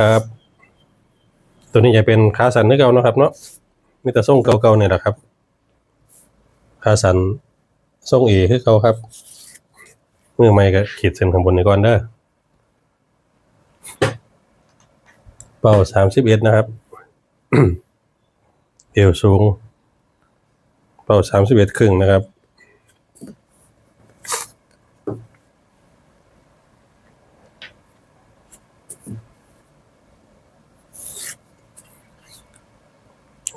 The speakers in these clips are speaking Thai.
ครับ ตัวนี้จะเป็นขาสันนึกเอานะครับ เนาะมีแต่ส่งเก่าๆเนี่ยแหละครับขาสันส่งเอคือเก่าครับมือใหม่ก็ขีดเส้นข้างบนในก่อนเด้อเป้าสามสิบเอ็ดนะครับเอวสูง เป้าสามสิบเอ็ดครึ่งนะครับ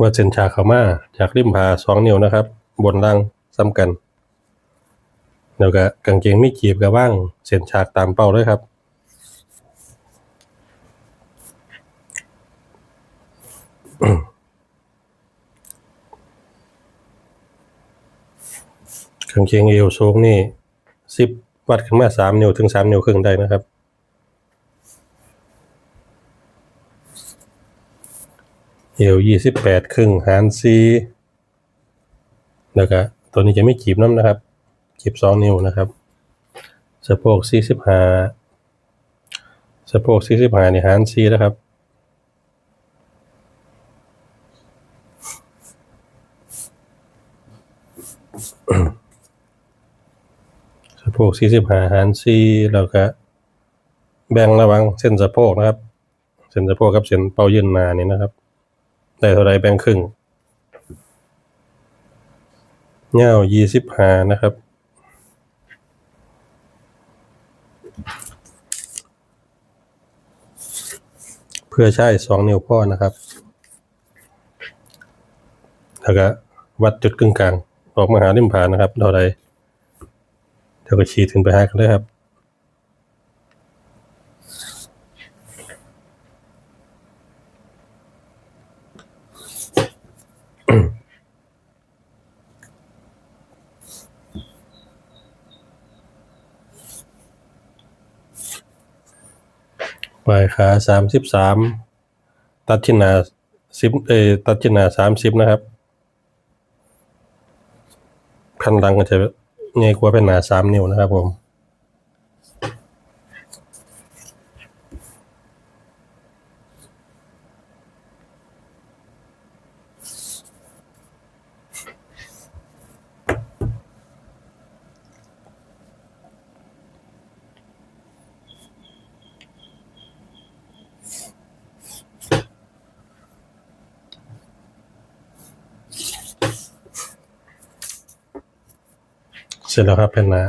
วัดเส้นฉากเขามาจากริมผาสองนิ้วนะครับ บนล่างซ้ำกันแล้วก็กางเกงไม่จีบกับว่างเส้นฉากตามเป้าด้วยครับกางเกงเอวสูงนี่สิบวัดขึ้นมาสามนิ้วถึงสามนิ้วครึ่งได้นะครับ เอ วยี่สิบแปดครึ่งหารซีแล้วก็ตัวนี้จะไม่จีบน้ำนะครับ จีบสองนิ้วนะครับ สะโพกสี่สิบห้าสะโพกสี่สิบห้านี่หารซีนะครับสะโพกสี่สิบห้าหารซีแล้วก็แบ่งระวังเส้นสะโพกนะครับ เส้นสะโพกกับเส้นเป้ายื่นมานี่นะครับ ได้เท่าไรแบ่งครึ่งเงายี่สิบหานะครับ เพื่อใช้สองนิ้วพ่อนะครับแล้วก็วัดจุดกึ่งกลาง ออกมาหาริมผานนะครับเท่าไรเดี๋ยวก็ชี้ถึงไปหากันเลยครับ ปลายขาสามสิบสามตัดชิ้นหนาสิบเอตัดชิ้นหนาสามสิบนะครับพันลังก็จะใหญ่กว่าเป็นหนาสามนิ้วนะครับผม เสร็จแล้วครับเป็นหนา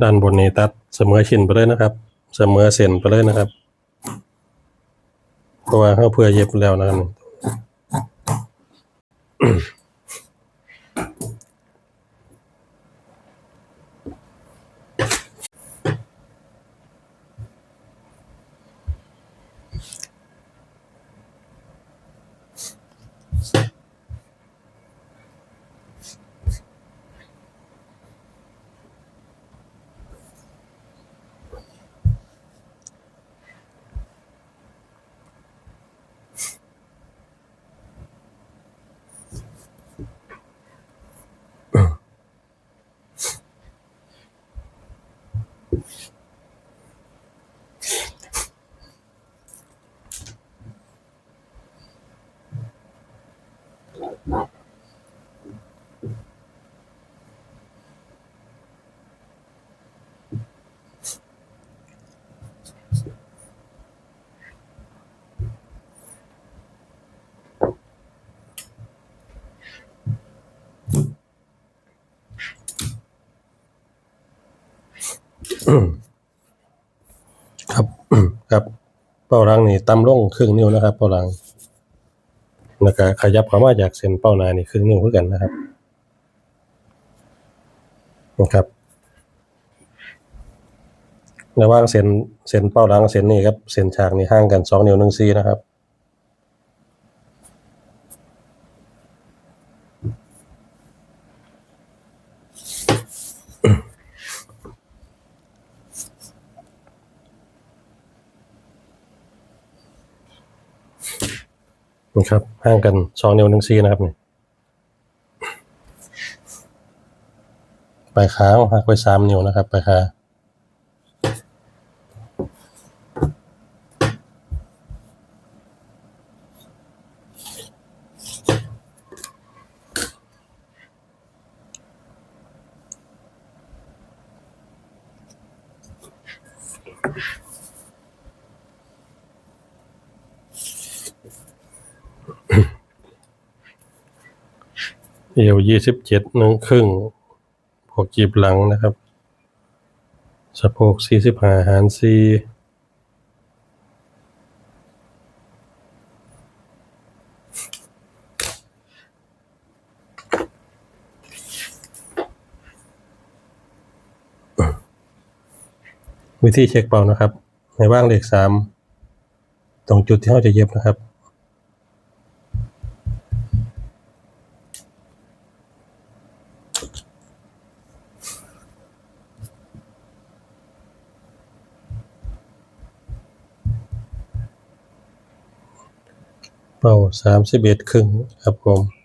ด้านบนนี้ตัดเสมอชิ้นไปเลยนะครับ เสมอเส้นไปเลยนะครับ เพราะว่าเขาเพื่อเย็บแล้วนะครับ ครับครับเป้าหลังนี่ต่ำลงครึ่งนิ้วนะครับเป้าหลังแล้วก็ขยับเข้ามาจากเส้นเป้าหนานี่ครึ่งนิ้วคือกันนะครับนะครับระหว่างเส้นเส้นเป้าหลังเส้นนี้ครับเส้นฉากนี่ห่างกันสองนิ้วหนึ่งซีนะครับ นะครับห่างกันสองนิ้วหนึ่งซีนะครับนี่ปลายขาหักไปสามนิ้วนะครับปลายขา เอวยี่สิบเจ็ดหนึ่งครึ่งบวกจีบหลังนะครับสะโพกสี่สิบห้าหารสี่วิธีเช็คเป่านะครับ ในว่างเลขสามตรงจุดที่เราจะเย็บนะครับ เป้าสามสิบเอ็ดครึ่งครับผม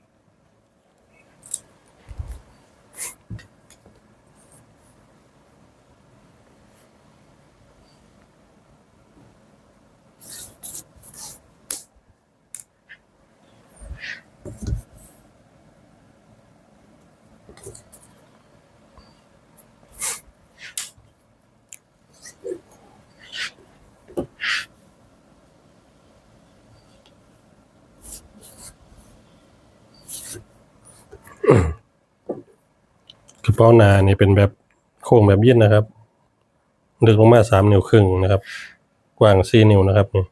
เป๋าหนาเนี่ยเป็นแบบโค้งแบบยื่นนะครับลึกลงมาสามนิ้วครึ่งนะครับ กว้างสี่นิ้วนะครับนี่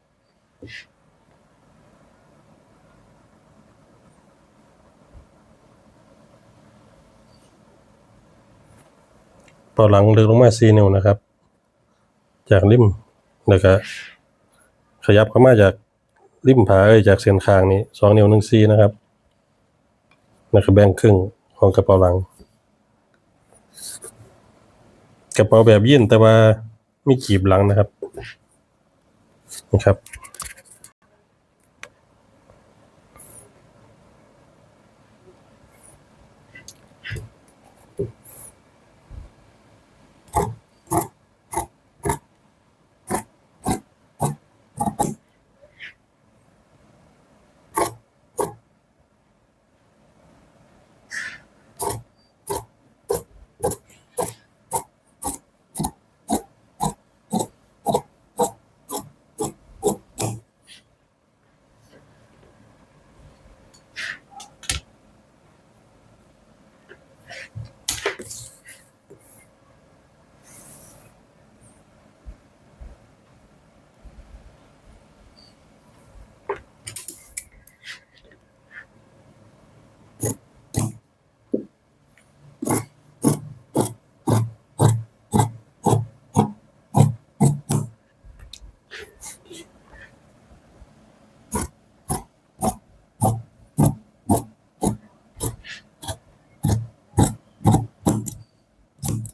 เป่าหลังลึกลงมาสี่นิ้วนะครับ จากริมแล้วก็ขยับเข้ามาจากริมผาเอ้ยจากเส้นคางนี้สองนิ้วหนึ่งซีนะครับแล้วก็แบ่งครึ่งของกระเป๋าหลัง กระเป๋าแบบยื่นแต่ว่ามีขีบหลังนะครับนะครับ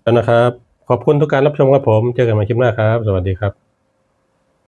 แล้วนะครับ ขอบคุณทุกการรับชมครับผม เจอกันใหม่คลิปหน้าครับ สวัสดีครับ